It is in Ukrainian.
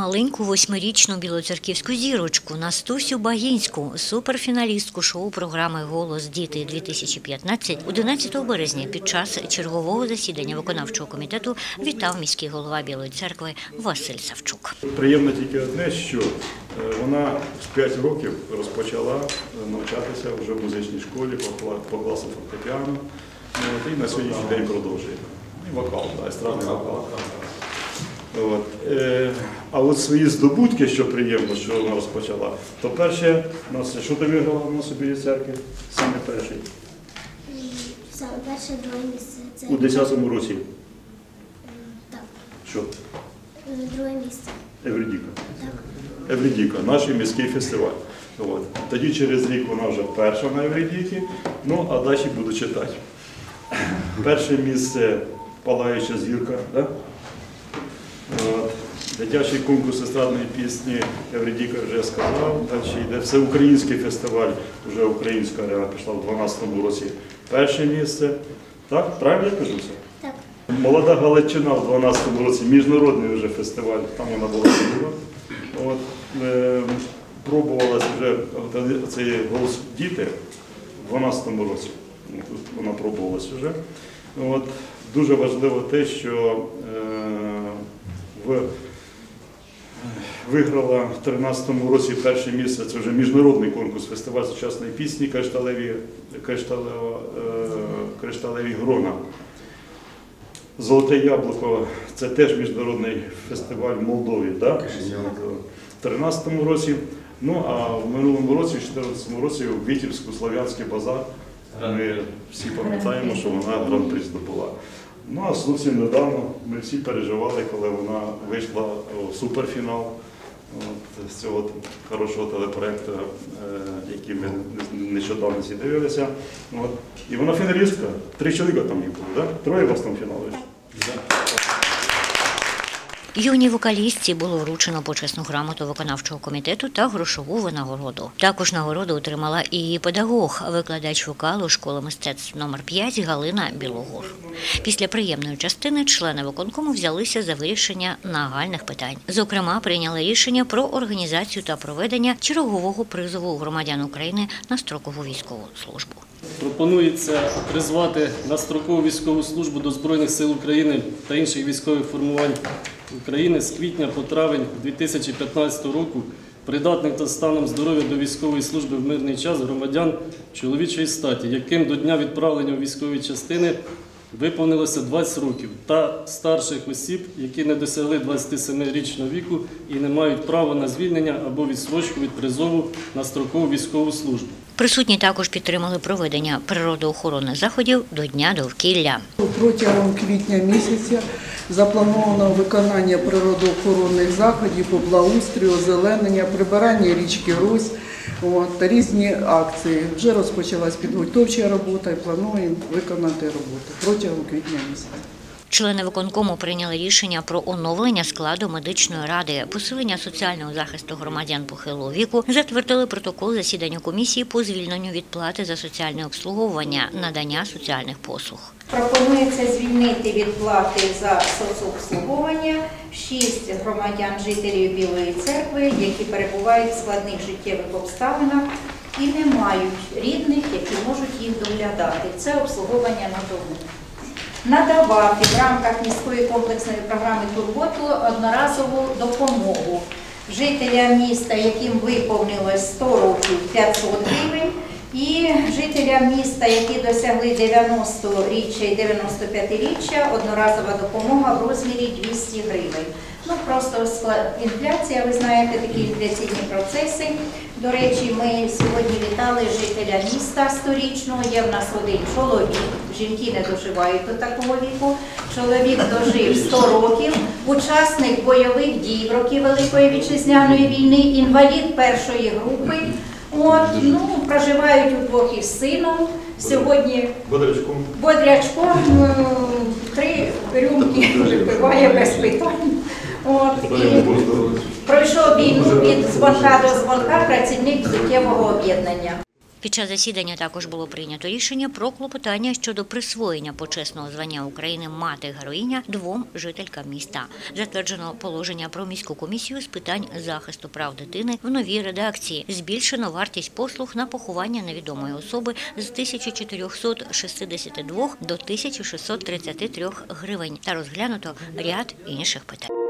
маленьку восьмирічну білоцерківську зірочку Настусю Багінську, суперфіналістку шоу програми Голос діти 2015 11 березня під час чергового засідання виконавчого комітету вітав міський голова Білої церкви Василь Савчук. Приємно тільки одне, що е, вона з 5 років розпочала навчатися вже в музичній школі по кла- класу фортепіано. І на сьогоднішній день продовжує. І вокал, да, естрадний вокал. От. е, А от свої здобутки, що приємно, що вона розпочала, то перше, нас, що ти виграла у нас у Білій церкві? Саме перший. Саме перше друге місце. Це У 10-му році. так, Що? е, друге місце. Евредіка. Так. Евредіка, наш міський фестиваль. От. Тоді через рік вона вже перша на Евредікі, ну а далі буду читати. Перше місце Палаюча зірка. Да? От. Дитячий конкурс естрадної пісні Евредіка вже сказав. Далі йде всеукраїнський фестиваль, вже українська арена пішла в 2012 році. Перше місце. Так, правильно я кажу все? Так. Молода Галичина в 2012 році, міжнародний вже фестиваль, там вона була була. От, е, пробувалася вже цей голос діти в 2012 році. Ну, тут Вона пробувалася вже. От, дуже важливо те, що е, в Виграла в 2013 році перше місце, це вже міжнародний конкурс, фестиваль сучасної пісні Кришталеві, Кришталева, е, Кришталеві Грона. Золоте яблуко це теж міжнародний фестиваль в Молдові, да? в 2013 році. Ну а в минулому році, в 2014 році, у Вітівську Слав'янський базар. Ми всі пам'ятаємо, що вона гран-при здобула. Ну а зовсім недавно ми всі переживали, коли вона вийшла у суперфінал от, з цього хорошого телепроекту, е, який ми нещодавно всі дивилися. От. І вона фіналістка. Три чоловіка там їх було, да? троє вас там фінал вийшло. Юній вокалістці було вручено почесну грамоту виконавчого комітету та грошову винагороду. Також нагороду отримала і її педагог, викладач вокалу школи мистецтв номер 5 Галина Білогор. Після приємної частини члени виконкому взялися за вирішення нагальних питань. Зокрема, прийняли рішення про організацію та проведення чергового призову громадян України на строкову військову службу. Пропонується призвати на строкову військову службу до Збройних сил України та інших військових формувань України з квітня по травень 2015 року придатних та станом здоров'я до військової служби в мирний час громадян чоловічої статі, яким до дня відправлення у військові частини виповнилося 20 років, та старших осіб, які не досягли 27-річного віку і не мають права на звільнення або відсрочку від призову на строкову військову службу. Присутні також підтримали проведення природоохоронних заходів до Дня довкілля. Протягом квітня місяця заплановано виконання природоохоронних заходів по благоустрію, озеленення, прибирання річки Русь та різні акції. Вже розпочалась підготовча робота і плануємо виконати роботу протягом квітня місяця. Члени виконкому прийняли рішення про оновлення складу медичної ради, посилення соціального захисту громадян похилого віку, затвердили протокол засідання комісії по звільненню від плати за соціальне обслуговування, надання соціальних послуг. Пропонується звільнити від плати за соцобслуговування шість громадян жителів Білої церкви, які перебувають в складних життєвих обставинах і не мають рідних, які можуть їх доглядати. Це обслуговування на дому. Надавати в рамках міської комплексної програми турботу одноразову допомогу жителям міста, яким виповнилось 100 років 500 гривень, і жителям міста, які досягли 90-річчя і 95-річчя, одноразова допомога в розмірі 200 гривень. Ну просто інфляція, ви знаєте, такі інфляційні процеси. До речі, ми сьогодні вітали жителя міста сторічного. Є в нас один чоловік. Жінки не доживають до такого віку. Чоловік дожив 100 років, учасник бойових дій в роки Великої вітчизняної війни, інвалід першої групи. От, ну, проживають удвох із сином. Сьогодні Бодрячком. бодрячком три рюмки випиває без питань. От, і пройшов війну від дзвонка до дзвонка працівник суттєвого об'єднання. Під час засідання також було прийнято рішення про клопотання щодо присвоєння почесного звання України мати героїня двом жителькам міста. Затверджено положення про міську комісію з питань захисту прав дитини в новій редакції. Збільшено вартість послуг на поховання невідомої особи з 1462 до 1633 гривень та розглянуто ряд інших питань.